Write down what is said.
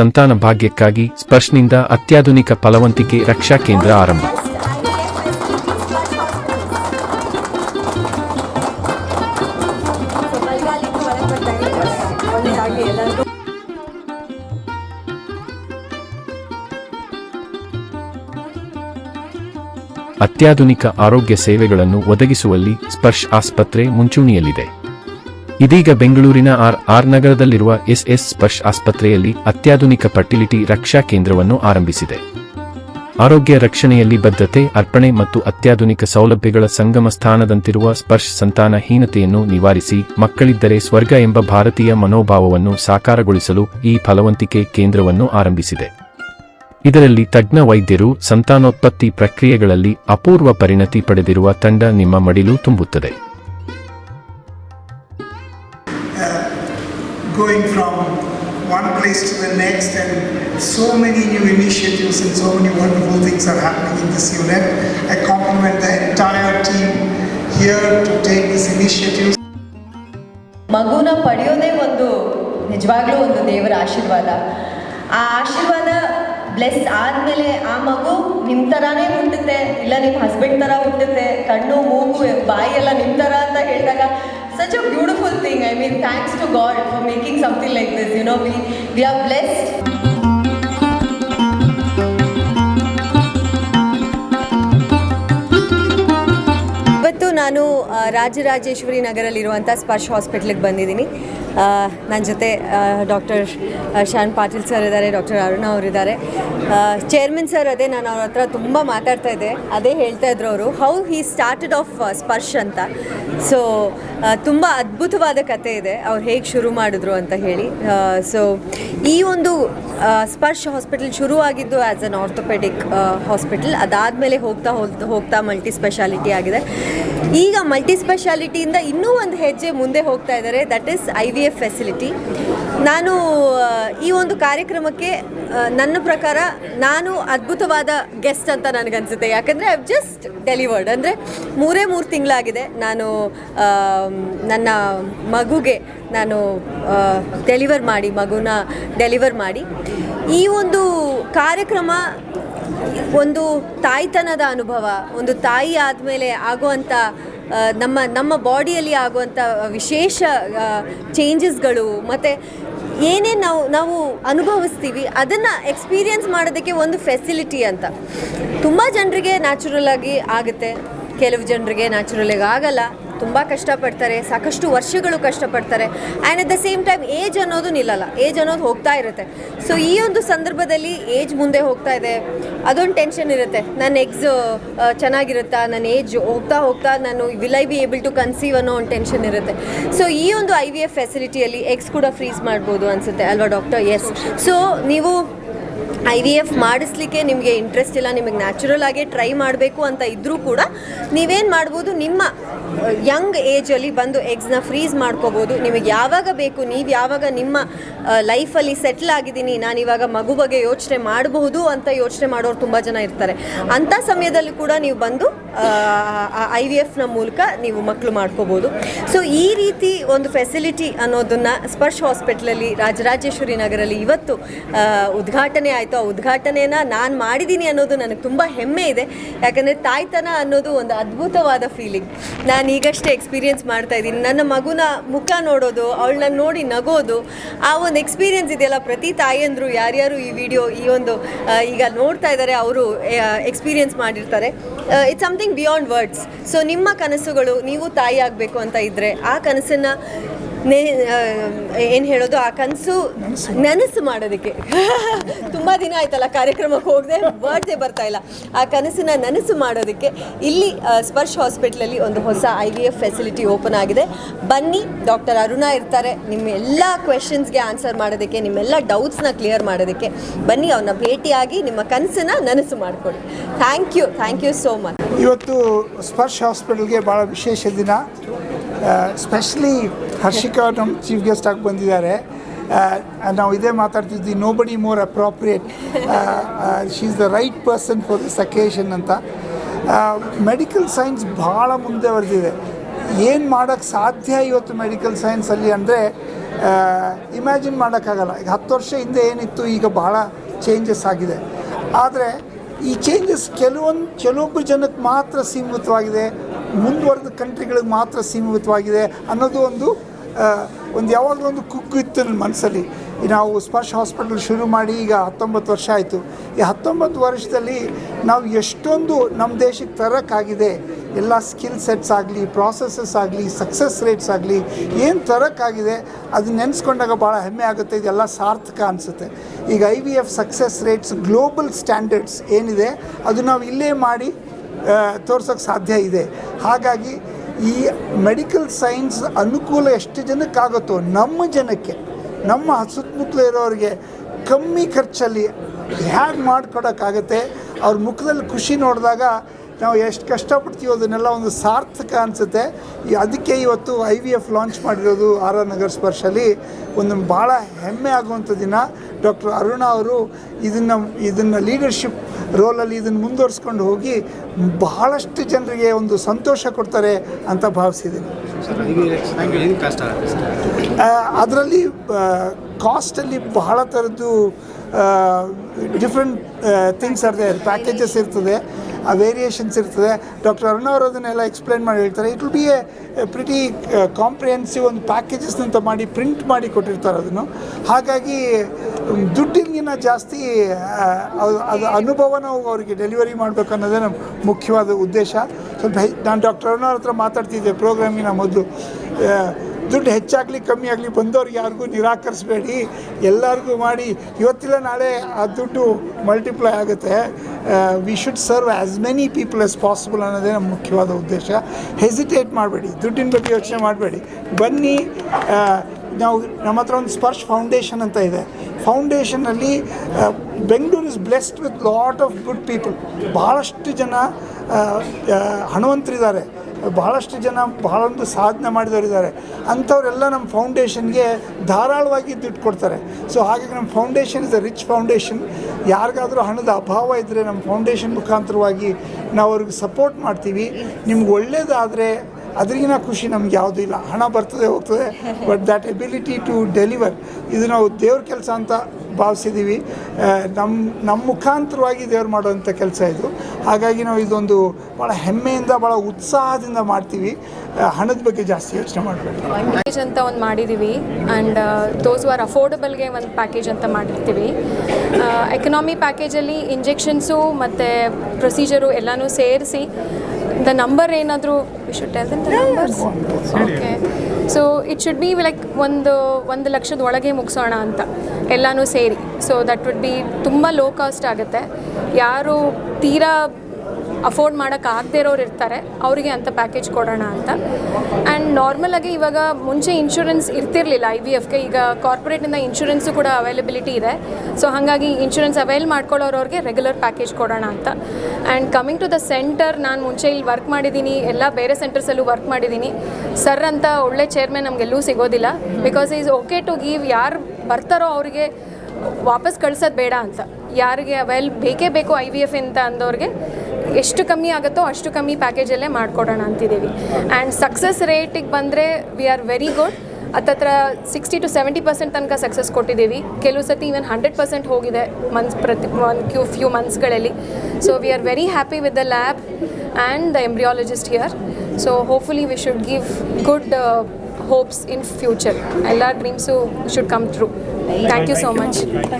ಸಂತಾನ ಭಾಗ್ಯಕ್ಕಾಗಿ ಸ್ಪರ್ಶ್ನಿಂದ ಅತ್ಯಾಧುನಿಕ ಫಲವಂತಿಕೆ ರಕ್ಷಾ ಕೇಂದ್ರ ಆರಂಭ. ಅತ್ಯಾಧುನಿಕ ಆರೋಗ್ಯ ಸೇವೆಗಳನ್ನು ಒದಗಿಸುವಲ್ಲಿ ಸ್ಪರ್ಶ್ ಆಸ್ಪತ್ರೆ ಮುಂಚೂಣಿಯಲ್ಲಿದೆ. ಇದೀಗ ಬೆಂಗಳೂರಿನ ಆರ್ ಆರ್ ನಗರದಲ್ಲಿರುವ ಎಸ್ಎಸ್ ಸ್ಪರ್ಶ್ ಆಸ್ಪತ್ರೆಯಲ್ಲಿ ಅತ್ಯಾಧುನಿಕ ಫರ್ಟಿಲಿಟಿ ರಕ್ಷಾ ಕೇಂದ್ರವನ್ನು ಆರಂಭಿಸಿದೆ. ಆರೋಗ್ಯ ರಕ್ಷಣೆಯಲ್ಲಿ ಬದ್ಧತೆ ಅರ್ಪಣೆ ಮತ್ತು ಅತ್ಯಾಧುನಿಕ ಸೌಲಭ್ಯಗಳ ಸಂಗಮ ಸ್ಥಾನದಂತಿರುವ ಸ್ಪರ್ಶ್ ಸಂತಾನಹೀನತೆಯನ್ನು ನಿವಾರಿಸಿ, ಮಕ್ಕಳಿದ್ದರೆ ಸ್ವರ್ಗ ಎಂಬ ಭಾರತೀಯ ಮನೋಭಾವವನ್ನು ಸಾಕಾರಗೊಳಿಸಲು ಈ ಫಲವಂತಿಕೆ ಕೇಂದ್ರವನ್ನು ಆರಂಭಿಸಿದೆ. ಇದರಲ್ಲಿ ತಜ್ಞ ವೈದ್ಯರು ಸಂತಾನೋತ್ಪತ್ತಿ ಪ್ರಕ್ರಿಯೆಗಳಲ್ಲಿ ಅಪೂರ್ವ ಪರಿಣತಿ ಪಡೆದಿರುವ ತಂಡ ನಿಮ್ಮ ಮಡಿಲು ತುಂಬುತ್ತದೆ. Going from one place to the next and so many new initiatives and so many wonderful things are happening in this unit. I compliment the entire team here to take this initiative. ಮಗುನ ಪಡೆಯೋದೇ ಒಂದು ನಿಜವಾಗ್ಲೂ ಒಂದು ದೇವರ ಆಶೀರ್ವಾದ ಆ ಆಶೀರ್ವಾದ bless ಆದಮೇಲೆ ಆ ಮಗು ನಿಮ್ಮ ಥರಾನೇ ಹುಟ್ಟುತ್ತೆ ಇಲ್ಲ ನಿಮ್ಮ ಹಸ್ಬೆಂಡ್ ಥರ ಹುಟ್ಟುತ್ತೆ ಕಣ್ಣು ಮೂಗು ಬಾಯಿ ಎಲ್ಲ ನಿಮ್ಮ ಥರ ಅಂತ a beautiful thanks to God for making something like this. You know, we, we are blessed. ಇವತ್ತು ನಾನು ರಾಜರಾಜೇಶ್ವರಿ ನಗರಲ್ಲಿರುವಂಥ ಸ್ಪರ್ಶ ಹಾಸ್ಪಿಟ್ಲಿಗೆ ಬಂದಿದ್ದೀನಿ ನನ್ನ ಜೊತೆ ಡಾಕ್ಟರ್ ಶಾನ್ ಪಾಟೀಲ್ ಸರ್ ಇದ್ದಾರೆ ಡಾಕ್ಟರ್ ಅರುಣ ಅವರಿದ್ದಾರೆ ಚೇರ್ಮನ್ ಸರ್ ಅದೇ ನಾನು ಅವ್ರ ಹತ್ರ ತುಂಬ ಮಾತಾಡ್ತಾ ಇದ್ದೆ ಅದೇ ಹೇಳ್ತಾ ಇದ್ರು ಅವರು how he started off Sparsh ಅಂತ ಸೊ ತುಂಬ ಅದ್ಭುತವಾದ ಕತೆ ಇದೆ. ಅವ್ರು ಹೇಗೆ ಶುರು ಮಾಡಿದ್ರು ಅಂತ ಹೇಳಿ. ಸೊ ಈ ಒಂದು ಸ್ಪರ್ಶ ಹಾಸ್ಪಿಟಲ್ ಶುರುವಾಗಿದ್ದು ಆ್ಯಸ್ ಅನ್ ಆರ್ಥೋಪೆಡಿಕ್ ಹಾಸ್ಪಿಟಲ್ ಅದಾದಮೇಲೆ ಹೋಗ್ತಾ ಹೋಗ್ತಾ ಹೋಗ್ತಾ ಮಲ್ಟಿ ಸ್ಪೆಷಾಲಿಟಿ ಆಗಿದೆ. ಈಗ ಮಲ್ಟಿ ಸ್ಪೆಷಾಲಿಟಿಯಿಂದ ಇನ್ನೂ ಒಂದು ಹೆಜ್ಜೆ ಮುಂದೆ ಹೋಗ್ತಾ ಇದ್ದಾರೆ. That is I V F facility ನಾನು ಈ ಒಂದು ಕಾರ್ಯಕ್ರಮಕ್ಕೆ ನನ್ನ ಪ್ರಕಾರ ನಾನು ಅದ್ಭುತವಾದ ಗೆಸ್ಟ್ ಅಂತ ನನಗನ್ಸುತ್ತೆ. ಯಾಕಂದರೆ ಐ ಜಸ್ಟ್ ಡೆಲಿವರ್ಡ್ ಅಂದರೆ ಮೂರೇ ಮೂರು ತಿಂಗಳಾಗಿದೆ. ನಾನು ನನ್ನ ಮಗುಗೆ ನಾನು ಡೆಲಿವರ್ ಮಾಡಿ, ಮಗುನ ಡೆಲಿವರ್ ಮಾಡಿ. ಈ ಒಂದು ಕಾರ್ಯಕ್ರಮ ಒಂದು ತಾಯ್ತನದ ಅನುಭವ, ಒಂದು ತಾಯಿ ಆದಮೇಲೆ ಆಗುವಂಥ ನಮ್ಮ ನಮ್ಮ ಬಾಡಿಯಲ್ಲಿ ಆಗುವಂಥ ವಿಶೇಷ ಚೇಂಜಸ್ಗಳು ಮತ್ತು ಏನೇನು ನಾವು ನಾವು ಅನುಭವಿಸ್ತೀವಿ, ಅದನ್ನು ಎಕ್ಸ್ಪೀರಿಯನ್ಸ್ ಮಾಡೋದಕ್ಕೆ ಒಂದು ಫೆಸಿಲಿಟಿ ಅಂತ. ತುಂಬ ಜನರಿಗೆ ನ್ಯಾಚುರಲ್ ಆಗಿ ಆಗುತ್ತೆ. ಕೆಲವು ಜನರಿಗೆ ನ್ಯಾಚುರಲ್ ಆಗಿ ಆಗಲ್ಲ. ತುಂಬ ಕಷ್ಟಪಡ್ತಾರೆ, ಸಾಕಷ್ಟು ವರ್ಷಗಳು ಕಷ್ಟಪಡ್ತಾರೆ. And at the same time age ಅನ್ನೋದು ನಿಲ್ಲಲ್ಲ. ಏಜ್ ಅನ್ನೋದು ಹೋಗ್ತಾ ಇರುತ್ತೆ. ಸೊ ಈ ಒಂದು ಸಂದರ್ಭದಲ್ಲಿ ಏಜ್ ಮುಂದೆ ಹೋಗ್ತಾ ಇದೆ. ಅದೊಂದು ಟೆನ್ಷನ್ ಇರುತ್ತೆ. ನನ್ನ ಎಗ್ಸ್ ಚೆನ್ನಾಗಿರುತ್ತಾ? ನನ್ನ ಏಜ್ ಹೋಗ್ತಾ ಹೋಗ್ತಾ ನಾನು will I be able to conceive ಅನ್ನೋ ಒಂದು ಟೆನ್ಷನ್ ಇರುತ್ತೆ. ಸೊ ಈ ಒಂದು ಐ ವಿ ಎಫ್ ಫೆಸಿಲಿಟಿಯಲ್ಲಿ ಎಗ್ಸ್ ಕೂಡ ಫ್ರೀಸ್ ಮಾಡ್ಬೋದು ಅನಿಸುತ್ತೆ ಅಲ್ವಾ ಡಾಕ್ಟರ್ ಎಸ್ ಸೊ ನೀವು ಐ ವಿ ಎಫ್ ಮಾಡಿಸ್ಲಿಕ್ಕೆ ನಿಮಗೆ ಇಂಟ್ರೆಸ್ಟ್ ಇಲ್ಲ, ನಿಮಗೆ ನ್ಯಾಚುರಲ್ ಆಗಿ ಟ್ರೈ ಮಾಡಬೇಕು ಅಂತ ಇದ್ದರೂ ಕೂಡ ನೀವೇನು ಮಾಡ್ಬೋದು, ನಿಮ್ಮ ಯಂಗ್ ಏಜಲ್ಲಿ ಬಂದು ಎಗ್ಸ್ನ ಫ್ರೀಸ್ ಮಾಡ್ಕೋಬೋದು. ನಿಮಗೆ ಯಾವಾಗ ಬೇಕು, ನೀವು ಯಾವಾಗ ನಿಮ್ಮ ಲೈಫಲ್ಲಿ ಸೆಟ್ಲ್ ಆಗಿದ್ದೀನಿ, ನಾನು ಇವಾಗ ಮಗು ಬಗ್ಗೆ ಯೋಚನೆ ಮಾಡಬಹುದು ಅಂತ ಯೋಚನೆ ಮಾಡೋರು ತುಂಬ ಜನ ಇರ್ತಾರೆ. ಅಂಥ ಸಮಯದಲ್ಲಿ ಕೂಡ ನೀವು ಬಂದು ಐ ವಿ ಎಫ್ನ ಮೂಲಕ ನೀವು ಮಕ್ಕಳು ಮಾಡ್ಕೋಬೋದು. ಸೊ ಈ ರೀತಿ ಒಂದು ಫೆಸಿಲಿಟಿ ಅನ್ನೋದನ್ನು ಸ್ಪರ್ಶ್ ಹಾಸ್ಪಿಟ್ಲಲ್ಲಿ ರಾಜರಾಜೇಶ್ವರಿ ನಗರಲ್ಲಿ ಇವತ್ತು ಉದ್ಘಾಟನೆ ಆಯಿತು. ಆ ಉದ್ಘಾಟನೆನ ನಾನು ಮಾಡಿದ್ದೀನಿ ಅನ್ನೋದು ನನಗೆ ತುಂಬ ಹೆಮ್ಮೆ ಇದೆ. ಯಾಕಂದರೆ ತಾಯ್ತನ ಅನ್ನೋದು ಒಂದು ಅದ್ಭುತವಾದ ಫೀಲಿಂಗ್ ನಾನು ಈಗಷ್ಟೇ ಎಕ್ಸ್ಪೀರಿಯೆನ್ಸ್ ಮಾಡ್ತಾ ಇದ್ದೀನಿ. ನನ್ನ ಮಗುನ ಮುಖ ನೋಡೋದು, ಅವಳನ್ನ ನೋಡಿ ನಗೋದು, ಆ ಒಂದು ಎಕ್ಸ್ಪೀರಿಯೆನ್ಸ್ ಇದೆಯಲ್ಲ, ಪ್ರತಿ ತಾಯಿಯಂದರು ಯಾರ್ಯಾರು ಈ ವಿಡಿಯೋ ಈ ಒಂದು ಈಗ ನೋಡ್ತಾ ಇದ್ದಾರೆ ಅವರು ಎಕ್ಸ್ಪೀರಿಯೆನ್ಸ್ ಮಾಡಿರ್ತಾರೆ. It's something beyond words so ನಿಮ್ಮ ಕನಸುಗಳು, ನೀವು ತಾಯಿ ಆಗಬೇಕು ಅಂತ ಇದ್ದರೆ ಆ ಕನಸನ್ನು ನೇ ಏನು ಹೇಳೋದು ಆ ಕನಸು ನನಸು ಮಾಡೋದಕ್ಕೆ. ತುಂಬ ದಿನ ಆಯ್ತಲ್ಲ ಕಾರ್ಯಕ್ರಮಕ್ಕೆ ಹೋಗದೆ ಬರ್ತೇ ಬರ್ತಾ ಇಲ್ಲ. ಆ ಕನಸನ್ನ ನನಸು ಮಾಡೋದಕ್ಕೆ ಇಲ್ಲಿ ಸ್ಪರ್ಶ ಸ್ಪರ್ಶ್ ಹಾಸ್ಪಿಟ್ಲಲ್ಲಿ ಒಂದು ಹೊಸ I V F facility open ಆಗಿದೆ. ಬನ್ನಿ ಡಾಕ್ಟರ್ ಅರುಣ ಇರ್ತಾರೆ. ನಿಮ್ಮ ಎಲ್ಲ ಕ್ವೆಶನ್ಸ್ಗೆ ಆನ್ಸರ್ ಮಾಡೋದಕ್ಕೆ ನಿಮ್ಮೆಲ್ಲ ಡೌಟ್ಸ್ನ ಕ್ಲಿಯರ್ ಮಾಡೋದಕ್ಕೆ ಬನ್ನಿ ಅವ್ರನ್ನ ಭೇಟಿಯಾಗಿ ನಿಮ್ಮ ಕನಸನ್ನ ನನಸು ಮಾಡಿಕೊಡಿ thank you thank you so much ಇವತ್ತು ಸ್ಪರ್ಶ್ ಹಾಸ್ಪಿಟಲ್ಗೆ ಭಾಳ ವಿಶೇಷ ದಿನ. ಸ್ಪೆಷಲಿ ಹರ್ಷಿಕಾ ನಮ್ಮ ಚೀಫ್ ಗೆಸ್ಟ್ ಆಗಿ ಬಂದಿದ್ದಾರೆ. ನಾವು ಇದೇ ಮಾತಾಡ್ತಿದ್ವಿ nobody more appropriate she is the right person for this occasion ಅಂತ. ಮೆಡಿಕಲ್ ಸೈನ್ಸ್ ಭಾಳ ಮುಂದೆ ಬರೆದಿದೆ. ಏನು ಮಾಡೋಕ್ಕೆ ಸಾಧ್ಯ ಇವತ್ತು ಮೆಡಿಕಲ್ ಸೈನ್ಸಲ್ಲಿ ಅಂದರೆ ಇಮ್ಯಾಜಿನ್ ಮಾಡೋಕ್ಕಾಗಲ್ಲ. ಈಗ ಹತ್ತು ವರ್ಷ ಹಿಂದೆ ಏನಿತ್ತು, ಈಗ ಭಾಳ ಚೇಂಜಸ್ ಆಗಿದೆ. ಆದರೆ, ಈ ಚೇಂಜಸ್ ಕೆಲವೊಂದು, ಕೆಲವೊಬ್ಬ ಜನಕ್ಕೆ ಮಾತ್ರ ಸೀಮಿತವಾಗಿದೆ. ಮುಂದುವರೆದ ಕಂಟ್ರಿಗಳಿಗೆ ಮಾತ್ರ ಸೀಮಿತವಾಗಿದೆ ಅನ್ನೋದು ಒಂದು ಒಂದು ಯಾವಾಗಲೂ ಒಂದು ಕುಗ್ಗು ಇತ್ತು ನನ್ನ ಮನಸ್ಸಲ್ಲಿ. ನಾವು ಸ್ಪರ್ಶ ಹಾಸ್ಪಿಟಲ್ ಶುರು ಮಾಡಿ ಈಗ ಹತ್ತೊಂಬತ್ತು ವರ್ಷ ಆಯಿತು. ಈ ಹತ್ತೊಂಬತ್ತು ವರ್ಷದಲ್ಲಿ ನಾವು ಎಷ್ಟೊಂದು ನಮ್ಮ ದೇಶಕ್ಕೆ ತರೋಕ್ಕಾಗಿದೆ ಎಲ್ಲ ಸ್ಕಿಲ್ ಸೆಟ್ಸ್ ಆಗಲಿ ಪ್ರಾಸೆಸಸ್ ಆಗಲಿ ಸಕ್ಸಸ್ ರೇಟ್ಸ್ ಆಗಲಿ, ಏನು ತರೋಕ್ಕಾಗಿದೆ ಅದು ನೆನೆಸ್ಕೊಂಡಾಗ ಭಾಳ ಹೆಮ್ಮೆ ಆಗುತ್ತೆ, ಇದೆಲ್ಲ ಸಾರ್ಥಕ ಅನಿಸುತ್ತೆ. ಈಗ I V F success rates global standards ಏನಿದೆ, ಅದು ನಾವು ಇಲ್ಲೇ ಮಾಡಿ ತೋರ್ಸೋಕ್ಕೆ ಸಾಧ್ಯ ಇದೆ. ಹಾಗಾಗಿ ಈ ಮೆಡಿಕಲ್ ಸೈನ್ಸ್ ಅನುಕೂಲ ಎಷ್ಟು ಜನಕ್ಕಾಗುತ್ತೋ ನಮ್ಮ ಜನಕ್ಕೆ, ನಮ್ಮ ಸುತ್ತಮುತ್ತಲು ಇರೋರಿಗೆ ಕಮ್ಮಿ ಖರ್ಚಲ್ಲಿ ಹೇಗೆ ಮಾಡಿಕೊಡೋಕ್ಕಾಗತ್ತೆ? ಅವ್ರ ಮುಖದಲ್ಲಿ ಖುಷಿ ನೋಡಿದಾಗ ನಾವು ಎಷ್ಟು ಕಷ್ಟಪಡ್ತೀವೋ ಅದನ್ನೆಲ್ಲ ಒಂದು ಸಾರ್ಥಕ ಅನಿಸುತ್ತೆ. ಅದಕ್ಕೆ ಇವತ್ತು ಐ ವಿ ಎಫ್ ಲಾಂಚ್ ಮಾಡಿರೋದು ಆರ್ ಆರ್ ನಗರ್ ಸ್ಪರ್ಶಲ್ಲಿ ಒಂದು ಭಾಳ ಹೆಮ್ಮೆ ಆಗುವಂಥ ದಿನ. ಡಾಕ್ಟರ್ ಅರುಣ ಅವರು ಇದನ್ನು ಇದನ್ನು ಲೀಡರ್ಶಿಪ್ ರೋಲಲ್ಲಿ ಇದನ್ನು ಮುಂದುವರಿಸ್ಕೊಂಡು ಹೋಗಿ ಬಹಳಷ್ಟು ಜನರಿಗೆ ಒಂದು ಸಂತೋಷ ಕೊಡ್ತಾರೆ ಅಂತ ಭಾವಿಸಿದ್ದೀನಿ. ಅದರಲ್ಲಿ ಕಾಸ್ಟಲ್ಲಿ ಬಹಳ ಥರದ್ದು ಡಿಫ್ರೆಂಟ್ ಥಿಂಗ್ಸ್ ಇರ್ತದೆ ಪ್ಯಾಕೇಜಸ್ ಇರ್ತದೆ. ಆ ವೇರಿಯೇಷನ್ಸ್ ಇರ್ತದೆ. ಡಾಕ್ಟರ್ ಅರುಣ ಅವರು ಅದನ್ನೆಲ್ಲ ಎಕ್ಸ್ಪ್ಲೈನ್ ಮಾಡಿ ಹೇಳ್ತಾರೆ. It will be a pretty comprehensive ಒಂದು ಪ್ಯಾಕೇಜಸ್ ಅಂತ ಮಾಡಿ ಪ್ರಿಂಟ್ ಮಾಡಿ ಕೊಟ್ಟಿರ್ತಾರೆ ಅದನ್ನು. ಹಾಗಾಗಿ ದುಡ್ಡಿಗಿನ ಜಾಸ್ತಿ ಅದು ಅದು ಅನುಭವನ ಅವರಿಗೆ ಡೆಲಿವರಿ ಮಾಡಬೇಕು ಅನ್ನೋದೇ ನಮ್ಮ ಮುಖ್ಯವಾದ ಉದ್ದೇಶ. ಸ್ವಲ್ಪ ನಾನು ಡಾಕ್ಟರ್ ಅರುಣ ಅವ್ರ ಹತ್ರ ಮಾತಾಡ್ತಿದ್ದೆ ಪ್ರೋಗ್ರಾಮಿನ ಮೊದಲು. ದುಡ್ಡು ಹೆಚ್ಚಾಗಲಿ, ಕಮ್ಮಿ ಆಗಲಿ ಬಂದವ್ರಿಗೆ ಯಾರಿಗೂ ನಿರಾಕರಿಸಬೇಡಿ. ಎಲ್ಲರಿಗೂ ಮಾಡಿ. ಇವತ್ತಿಲ್ಲ, ನಾಳೆ ಆ ದುಡ್ಡು ಮಲ್ಟಿಪ್ಲೈ ಆಗುತ್ತೆ. We should serve as many people as possible ಅನ್ನೋದೇ ನಮ್ಮ ಮುಖ್ಯವಾದ ಉದ್ದೇಶ. ಹೆಸಿಟೇಟ್ ಮಾಡಬೇಡಿ. ದುಡ್ಡಿನ ಬಗ್ಗೆ ಯೋಚನೆ ಮಾಡಬೇಡಿ. ಬನ್ನಿ ನಾವು ನಮ್ಮ ಹತ್ರ ಒಂದು ಸ್ಪರ್ಶ್ ಫೌಂಡೇಶನ್ ಅಂತ ಇದೆ. ಫೌಂಡೇಶನಲ್ಲಿ Bengaluru is blessed with lot of good people ಭಾಳಷ್ಟು ಜನ ಹಣವಂತರಿದ್ದಾರೆ. ಬಹಳಷ್ಟು ಜನ ಬಹಳೊಂದು ಸಾಧನೆ ಮಾಡಿದವರಿದ್ದಾರೆ. ಅಂಥವರೆಲ್ಲ ನಮ್ಮ ಫೌಂಡೇಶನ್ಗೆ ಧಾರಾಳವಾಗಿ ದುಡ್ಡು ಕೊಡ್ತಾರೆ. ಸೊ ಹಾಗಾಗಿ ನಮ್ಮ foundation is a rich foundation ಯಾರಿಗಾದರೂ ಹಣದ ಅಭಾವ ಇದ್ದರೆ ನಮ್ಮ ಫೌಂಡೇಶನ್ ಮುಖಾಂತರವಾಗಿ ನಾವು ಅವ್ರಿಗೆ ಸಪೋರ್ಟ್ ಮಾಡ್ತೀವಿ. ನಿಮ್ಗೆ ಒಳ್ಳೇದಾದರೆ ಅದರಿಗಿನ ಖುಷಿ ನಮ್ಗೆ ಯಾವುದೂ ಇಲ್ಲ. ಹಣ ಬರ್ತದೆ, ಹೋಗ್ತದೆ but that ability to deliver ಇದು ನಾವು ದೇವ್ರ ಕೆಲಸ ಅಂತ ಭಾವಿಸಿದ್ದೀವಿ ನಮ್ಮ ನಮ್ಮ ಮುಖಾಂತರವಾಗಿ ದೇವ್ರು ಮಾಡುವಂಥ ಕೆಲಸ ಇದು. ಹಾಗಾಗಿ ನಾವು ಇದೊಂದು ಭಾಳ ಹೆಮ್ಮೆಯಿಂದ ಭಾಳ ಉತ್ಸಾಹದಿಂದ ಮಾಡ್ತೀವಿ. ಹಣದ ಬಗ್ಗೆ ಜಾಸ್ತಿ ಯೋಚನೆ ಮಾಡಬೇಕು ಪ್ಯಾಕೇಜ್ ಅಂತ ಒಂದು ಮಾಡಿದ್ದೀವಿ ಆ್ಯಂಡ್ ದೋಸ್ ಆರ್ ಅಫೋರ್ಡಬಲ್ಗೆ ಒಂದು ಪ್ಯಾಕೇಜ್ ಅಂತ ಮಾಡಿರ್ತೀವಿ. ಎಕನಾಮಿ ಪ್ಯಾಕೇಜಲ್ಲಿ ಇಂಜೆಕ್ಷನ್ಸು ಮತ್ತು ಪ್ರೊಸೀಜರು ಎಲ್ಲನೂ ಸೇರಿಸಿ ದ ನಂಬರ್ ಏನಾದರೂ should tell the numbers okay so it should be like ಒಂದು ಒಂದು ಲಕ್ಷದ ಒಳಗೆ ಮುಗಿಸೋಣ ಅಂತ. ಎಲ್ಲನೂ ಸೇರಿ. ಸೊ ದಟ್ ವುಡ್ ಬಿ ತುಂಬ ಲೋ ಕಾಸ್ಟ್ ಆಗುತ್ತೆ. ಯಾರು ತೀರಾ ಅಫೋರ್ಡ್ ಮಾಡೋಕ್ಕಾಗದೇ ಇರೋರು ಇರ್ತಾರೆ, ಅವರಿಗೆ ಅಂತ ಪ್ಯಾಕೇಜ್ ಕೊಡೋಣ ಅಂತ. ಆ್ಯಂಡ್ ನಾರ್ಮಲಾಗಿ ಇವಾಗ ಮುಂಚೆ ಇನ್ಶೂರೆನ್ಸ್ ಇರ್ತಿರಲಿಲ್ಲ ಐ ವಿ ಎಫ್ಗೆ ಈಗ ಕಾರ್ಪೊರೇಟಿಂದ ಇನ್ಶೂರೆನ್ಸು ಕೂಡ ಅವೈಲಬಿಲಿಟಿ ಇದೆ. ಸೊ ಹಾಗಾಗಿ ಇನ್ಶೂರೆನ್ಸ್ ಅವೈಲ್ ಮಾಡ್ಕೊಳ್ಳೋರವ್ರಿಗೆ ರೆಗ್ಯುಲರ್ ಪ್ಯಾಕೇಜ್ ಕೊಡೋಣ ಅಂತ. And coming to the center ನಾನು ಮುಂಚೆ ಇಲ್ಲಿ ವರ್ಕ್ ಮಾಡಿದ್ದೀನಿ, ಎಲ್ಲ ಬೇರೆ ಸೆಂಟರ್ಸಲ್ಲೂ ವರ್ಕ್ ಮಾಡಿದ್ದೀನಿ. ಸರ್ ಅಂತ ಒಳ್ಳೆ ಚೇರ್ಮನ್ ನಮಗೆಲ್ಲೂ ಸಿಗೋದಿಲ್ಲ because is okay to give ಯಾರು ಬರ್ತಾರೋ ಅವರಿಗೆ ವಾಪಸ್ ಕಳ್ಸೋದು ಬೇಡ ಅಂತ. ಯಾರಿಗೆ ಅವೈಲ್ ಬೇಕೇ ಬೇಕು ಐ ವಿ ಎಫ್ ಅಂತ ಅಂದವ್ರಿಗೆ ಎಷ್ಟು ಕಮ್ಮಿ ಆಗುತ್ತೋ ಅಷ್ಟು ಕಮ್ಮಿ ಪ್ಯಾಕೇಜಲ್ಲೇ ಮಾಡಿಕೊಡೋಣ ಅಂತಿದ್ದೀವಿ. ಆ್ಯಂಡ್ ಸಕ್ಸಸ್ ರೇಟಿಗೆ ಬಂದರೆ ವಿ ಆರ್ ವೆರಿ ಗುಡ್ ಹತ್ತತ್ರ ಸಿಕ್ಸ್ಟಿ ಟು ಸೆವೆಂಟಿ ಪರ್ಸೆಂಟ್ ತನಕ ಸಕ್ಸಸ್ ಕೊಟ್ಟಿದ್ದೀವಿ. ಕೆಲವು ಸತಿ ಈವನ್ ಹಂಡ್ರೆಡ್ ಪರ್ಸೆಂಟ್ ಹೋಗಿದೆ ಮಂತ್ಸ್ ಪ್ರತಿ ಒಂದು ಕ್ಯೂ few ಮಂತ್ಸ್ಗಳಲ್ಲಿ so we are very happy with the lab and the embryologist here so hopefully we should give good hopes in future ಎಲ್ಲ dreams should come through thank you so much